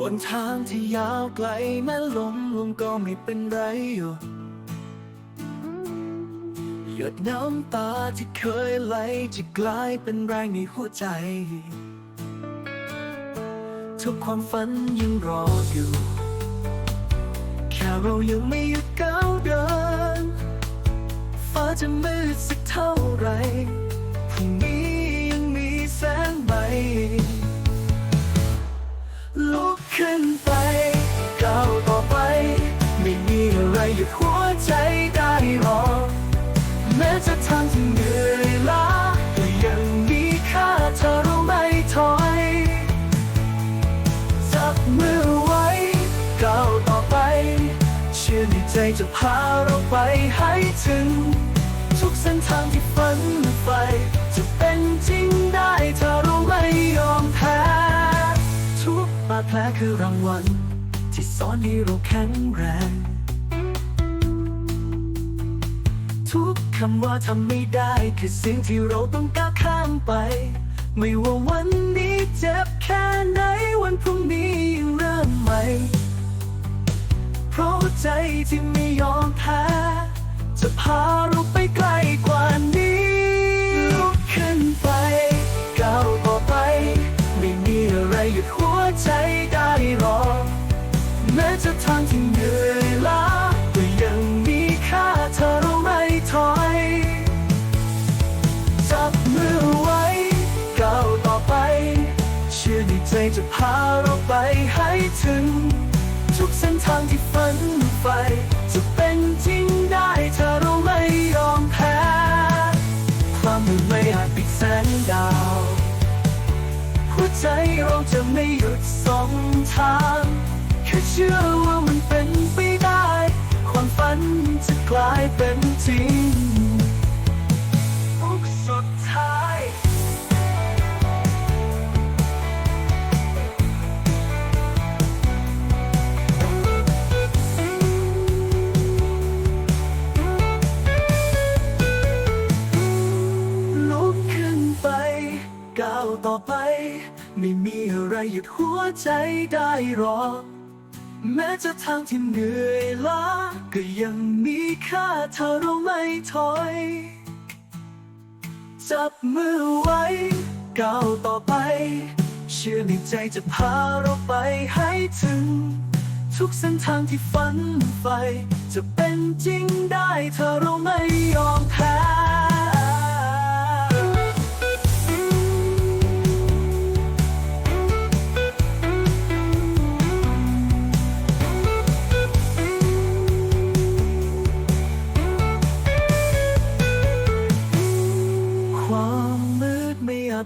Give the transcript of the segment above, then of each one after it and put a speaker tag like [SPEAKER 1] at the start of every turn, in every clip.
[SPEAKER 1] บนทางที่ยาวไกลแม้ลมลงก็ไม่เป็นไรหยดหยดน้ำตาที่เคยไหลจะกลายเป็นแรงในหัวใจ ทุกความฝันยังรออยู่ แค่เรายังไม่หยุดก้าวเดิน ฟ้าจะมืดสักเท่าไหรพรุ่ง ขึ้นไปก้าวต่อไป ไม่มีอะไรหยุดหัวใจได้หรอกแม้จะทางที่เหนื่อยล้าก็ยังมีค่าเธอเราไม่ถอยจับมือไว้ก้าวต่อไป เชื่อในใจจะพาเราไปให้ถึง ทุกเส้นทางที่ฝันาดแผลคือรางวัล ที่สอนให้เราแข็งแรง ทุกคำว่าทำไม่ได้คือสิ่งที่เราต้องก้าวข้ามไป ไม่ว่าวันนี้เจ็บแค่ไหนวันพรุ่งนี้ยังเริ่มใหม่ เพราะใจที่ไม่ยอมแพ้จะพาเรา จจะพาเราไปให้ถึง ทุกเส้นทางที่ฝันใฝ่จะเป็นจริงได้ถ้าเราไม่ยอมแพ้ ความมืดไม่อาจปิดแสงดาว หัวใจเราจะไม่หยุดสองทาง แค่เชื่อ ต่อไป ไม่มีอะไรหยุดหัวใจได้หรอกแม้จะทางที่เหนื่อยล้าก็ยังมีค่าถ้าเราไม่ถอย จับมือไว้ก้าวต่อไป เชื่อในใจจะพาเราไปให้ถึง ทุกเส้นทางที่ฝันใฝ่จะเป็นจริงได้ถ้าเราไม่ยอมแพ้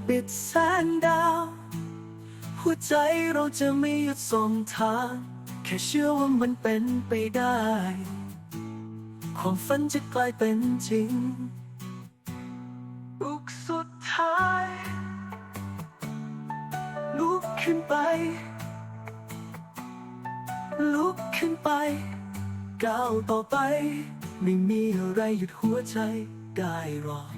[SPEAKER 1] ปิดแสงดาว หัวใจเราจะไม่หยุดส่งทาง แค่เชื่อว่ามันเป็นไปได้ ความฝันจะกลายเป็นจริงลุกสุดท้าย ลุกขึ้นไป ลุกขึ้นไปก้าวต่อไป ไม่มีอะไรหยุดหัวใจได้หรอก